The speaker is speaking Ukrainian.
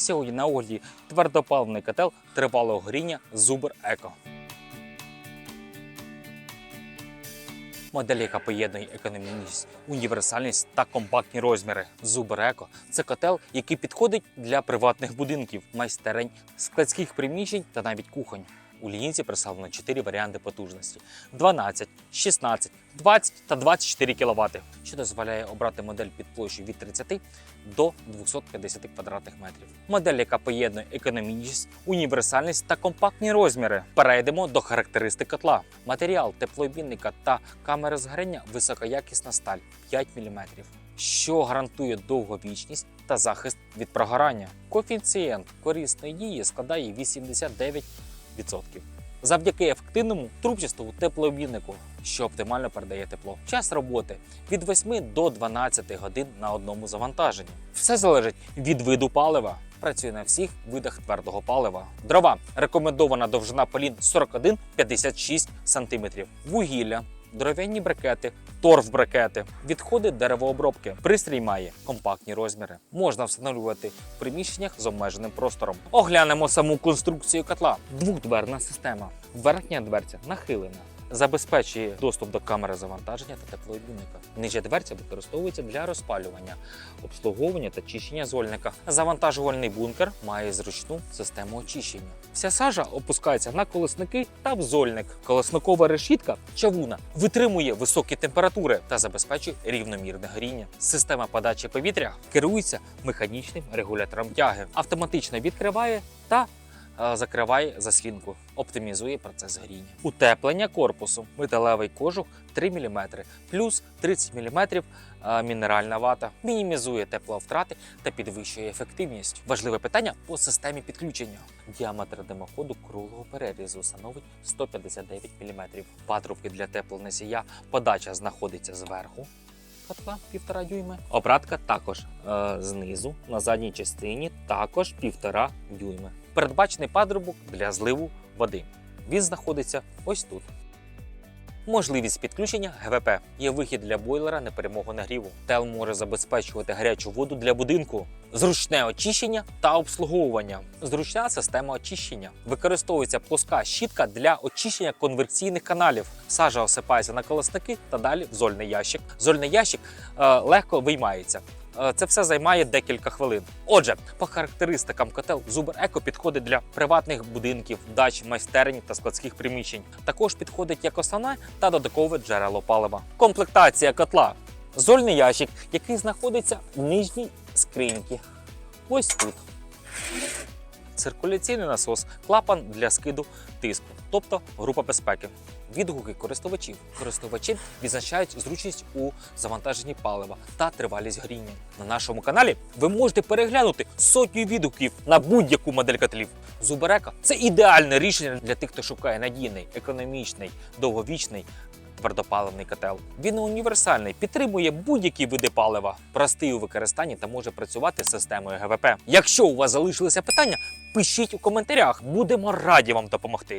Сьогодні на огляді твердопаливний котел тривалого горіння Zuber Eco. Модель, яка поєднує економічність, універсальність та компактні розміри. Zuber Eco це котел, який підходить для приватних будинків, майстерень, складських приміщень та навіть кухонь. У лінійці представлено 4 варіанти потужності: 12, 16, 20 та 24 кВт, що дозволяє обрати модель під площею від 30 до 250 квадратних метрів. Модель, яка поєднує економічність, універсальність та компактні розміри. Перейдемо до характеристик котла. Матеріал теплообмінника та камери згоряння високоякісна сталь 5 мм, що гарантує довговічність та захист від прогорання. Коефіцієнт корисної дії складає 89%. Завдяки ефективному трубчастому теплообміннику, що оптимально передає тепло. Час роботи від 8 до 12 годин на одному завантаженні. Все залежить від виду палива. Працює на всіх видах твердого палива. Дрова рекомендована довжина полін 41-56 см. Вугілля, дерев'яні брикети, торф-брикети, відходи деревообробки. Пристрій має компактні розміри. Можна встановлювати в приміщеннях з обмеженим простором. Оглянемо саму конструкцію котла. Двохдверна система. Верхня дверця нахилена. Забезпечує доступ до камери завантаження та теплообмінника. Нижня дверця використовується для розпалювання, обслуговування та чищення зольника. Завантажувальний бункер має зручну систему очищення. Вся сажа опускається на колесники та в зольник. Колесникова решітка чавуна витримує високі температури та забезпечує рівномірне горіння. Система подачі повітря керується механічним регулятором тяги, автоматично відкриває та закриває заслінку, оптимізує процес горіння. Утеплення корпусу, металевий кожух 3 мм, плюс 30 мм мінеральна вата, мінімізує тепловтрати та підвищує ефективність. Важливе питання по системі підключення. Діаметр димоходу круглого перерізу становить 159 мм. Патрубки для теплоносія подача знаходиться зверху. Котла півтора дюйми. Обратка також е, знизу на задній частині також півтора дюйми. Передбачений патрубок для зливу води. Він знаходиться ось тут. Можливість підключення ГВП є вихід для бойлера неперемогу нагріву. ТЕЛ може забезпечувати гарячу воду для будинку, зручне очищення та обслуговування. Зручна система очищення. Використовується плоска щітка для очищення конверсійних каналів. Сажа осипається на колосники та далі в зольний ящик. Зольний ящик е, легко виймається. Е, Це все займає декілька хвилин. Отже, по характеристикам котел Зубер Еко підходить для приватних будинків, дач, майстерень та складських приміщень. Також підходить як основне та додаткове джерело палива. Комплектація котла. Зольний ящик, який знаходиться в нижній скриньці. Ось тут. Циркуляційний насос, клапан для скиду тиску, тобто група безпеки. Відгуки користувачів. Користувачі відзначають зручність у завантаженні палива та тривалість горіння. На нашому каналі ви можете переглянути сотню відгуків на будь-яку модель котлів. Зуберека це ідеальне рішення для тих, хто шукає надійний, економічний, довговічний. Твердопаливний котел. Він універсальний, підтримує будь-які види палива, простий у використанні та може працювати з системою ГВП. Якщо у вас залишилися питання, пишіть у коментарях, будемо раді вам допомогти.